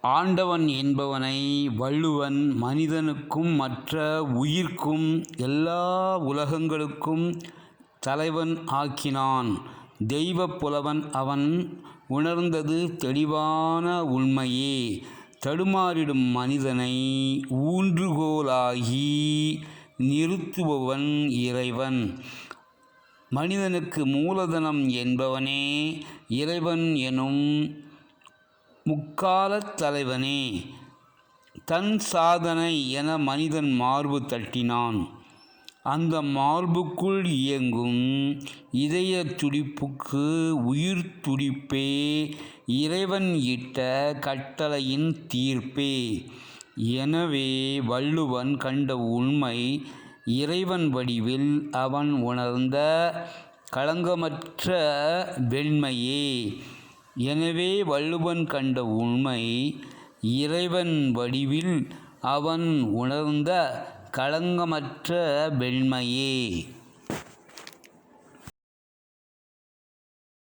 ஆண்டவன் என்பவனை வள்ளுவன் மனிதனுக்கும் மற்ற உயிர்க்கும் எல்லா உலகங்களுக்கும் தலைவன் ஆக்கினான். தெய்வப் புலவன் அவன் உணர்ந்தது தெளிவான உண்மையே. தடுமாறிடும் மனிதனை ஊன்றுகோலாகி நிறுத்துபவன் இறைவன். மனிதனுக்கு மூலதனம் என்பவனே இறைவன் எனும் முக்காலத் தலைவனே. தன் சாதனை என மனிதன் மார்பு தட்டினான். அந்த மார்புக்குள் இயங்கும் இதயத் துடிப்புக்கு உயிர் துடிப்பே இறைவன் இட்ட கட்டளையின் தீர்ப்பே. எனவே வள்ளுவன் கண்ட உண்மை இறைவன் வடிவில் அவன் உணர்ந்த களங்கமற்ற வெண்மையே. எனவே வள்ளுவன் கண்ட உண்மை இறைவன் வடிவில் அவன் உணர்ந்த களங்கமற்ற வெண்மையே.